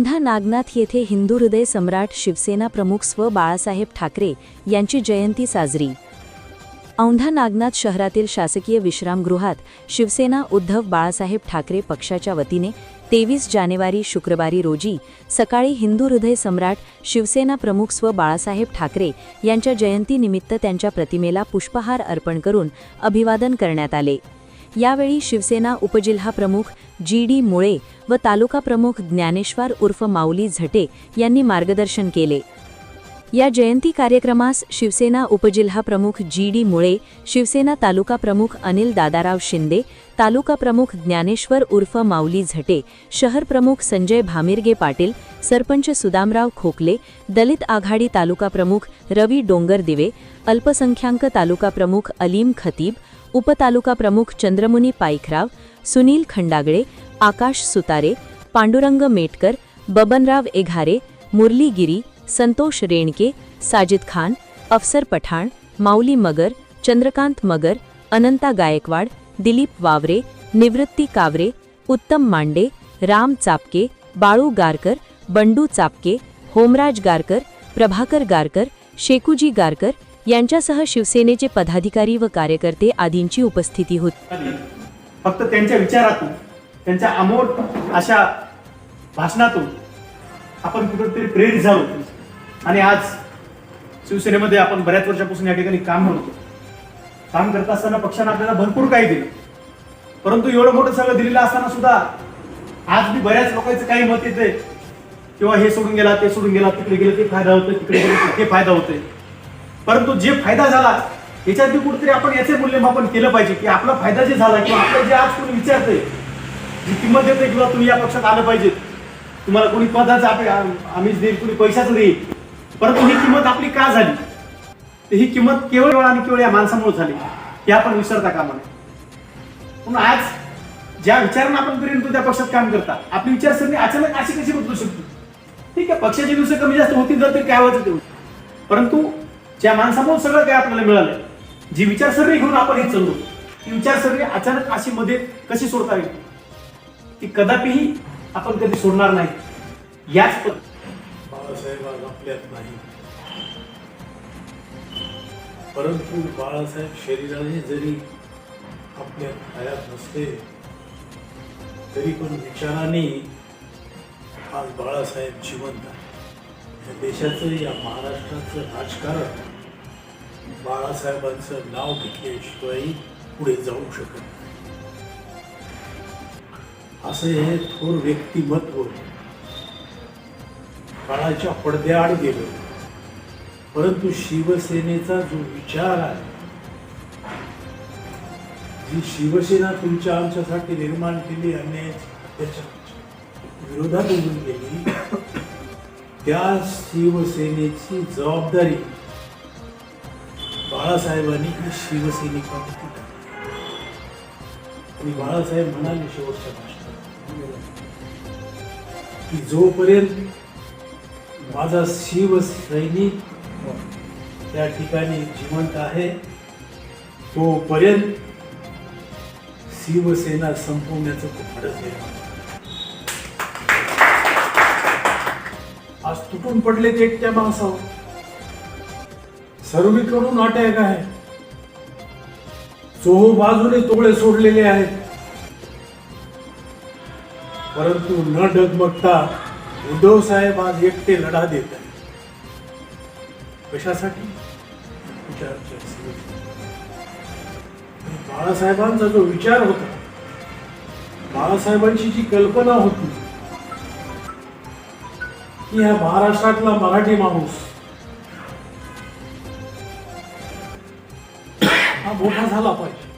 औंढा नागनाथ येथे हिंदू हृदय सम्राट शिवसेना प्रमुख स्व बाळासाहेब ठाकरे यांची जयंती साजरी. औंढा नागनाथ शहरातील शासकीय विश्रामगृहात शिवसेना उद्धव बाळासाहेब ठाकरे पक्षाच्या वतीने तेवीस जानेवारी शुक्रवारी रोजी सकाळी हिंदू हृदय सम्राट शिवसेना प्रमुख स्व बाळासाहेब ठाकरे यांच्या जयंतीनिमित्त त्यांच्या प्रतिमेला पुष्पहार अर्पण करून अभिवादन करण्यात आले. यावेळी शिवसेना उपजिल्हा प्रमुख जी डी मुळे व तालुका प्रमुख ज्ञानेश्वर उर्फ माऊली झटे यांनी मार्गदर्शन केले. या जयंती कार्यक्रमास शिवसेना उपजिल्हा प्रमुख जी डी मुळे शिवसेना तालुका प्रमुख अनिल दादाराव शिंदे तालुका प्रमुख ज्ञानेश्वर उर्फ माऊली झटे शहर प्रमुख संजय भामिरगे पाटील सरपंच सुदामराव खोकले दलित आघाडी तालुका प्रमुख रवी डोंगरदिवे अल्पसंख्याक तालुका प्रमुख अलीम खतीब उपतालुका प्रमुख चंद्रमुनी पाईखराव सुनील खंडागळे आकाश सुतारे पांडुरंग मेटकर बबनराव एघारे मुरली गिरी संतोष रेणके साजिद खान अफसर पठाण माऊली मगर चंद्रकांत मगर अनंता गायकवाड दिलीप वावरे निवृत्ती कावरे उत्तम मांडे राम चापके बाळू गारकर बंडू चापके होमराज गारकर प्रभाकर गारकर शेकूजी गारकर यांच्यासह शिवसेनेचे पदाधिकारी व कार्यकर्ते आदींची उपस्थिती होती. फक्त त्यांच्या विचारातून त्यांच्या अमोट अशा भाषणातून आपण कुठेतरी प्रेरित झालो. आणि आज शिवसेनेमध्ये आपण बऱ्याच वर्षापासून या ठिकाणी काम करतो काम करत असताना पक्षानं आपल्याला भरपूर काही दिलं. परंतु एवढं मोठं सगळं दिलेलं असताना सुद्धा आज मी बऱ्याच लोकांचं काही मत येते किंवा हे सोडून गेला ते सोडून गेला तिकडे गेलं ते फायदा होतोय तिकडे गेलं ते फायदा होतोय. परंतु जे फायदा झाला याच्यात कुठेतरी आपण याचे मूल्यमापन केलं पाहिजे की आपला फायदा जे झाला किंवा आपलं जे आज कोणी विचारतंय जी किंमत देते किंवा तुम्ही या पक्षात आलं पाहिजे तुम्हाला कोणी पदाचं आपले आम्हीच देईल कोणी पैशाचं देईल. परंतु ही किंमत आपली का झाली? ही किंमत केवळ आणि केवळ या माणसामुळे झाली. हे आपण विसरता कामा नये. म्हणून आज ज्या विचारांना आपण पर्यंत त्या पक्षात काम करता. आपली विचारसरणी अचानक अशी कशी बदलू शकतो? ठीक आहे पक्षाचे दिवस कमी जास्त होतील तर ते काय व्हायचं परंतु ज्या माणसामधून सगळं काय आपल्याला मिळालं जी विचारसरणी घेऊन आपण हे चाललो ती विचारसरणी अचानक अशी मध्ये कशी सोडता येईल? ती कदापिही आपण कधी सोडणार नाही. याच पद- बाळासाहेब आज आपल्यात नाही. परंतु बाळासाहेब शरीराने जरी आपल्यात हयात नसते तरी पण विचाराने आज बाळासाहेब जिवंत आहे देशाचं या महाराष्ट्राचं राजकारण बाळासाहेबांचं नाव घेतल्याशिवाय पुढे जाऊ शकत नाही. असे हे थोर व्यक्तिमत्व काळाच्या पडद्याआड गेलं. परंतु शिवसेनेचा जो विचार आहे जी शिवसेना तुमच्या आमच्यासाठी निर्माण केली अन्याय त्याच्या विरोधात उभून गेली त्या शिवसेनेची जबाबदारी बाळासाहेबांनी ही आणि बाळासाहेब म्हणाले शेवटच्या भाषणात की जोपर्यंत माझा शिवसैनिक त्या ठिकाणी जिवंत आहे तोपर्यंत शिवसेना संपवण्याचं खूप धाडस निर्माण तुटून पडले ते एकट्या माणसावर. सर्वीकडून अटॅक आहे. चोहो बाजूने तोळे सोडलेले आहेत. परंतु न डगमगता उद्धव साहेब आज एकटे लढा देत आहेत. कशासाठी? बाळासाहेबांचा जो विचार होता बाळासाहेबांची जी कल्पना होती की ह्या महाराष्ट्रातला मराठी माणूस हा मोठा झाला पाहिजे.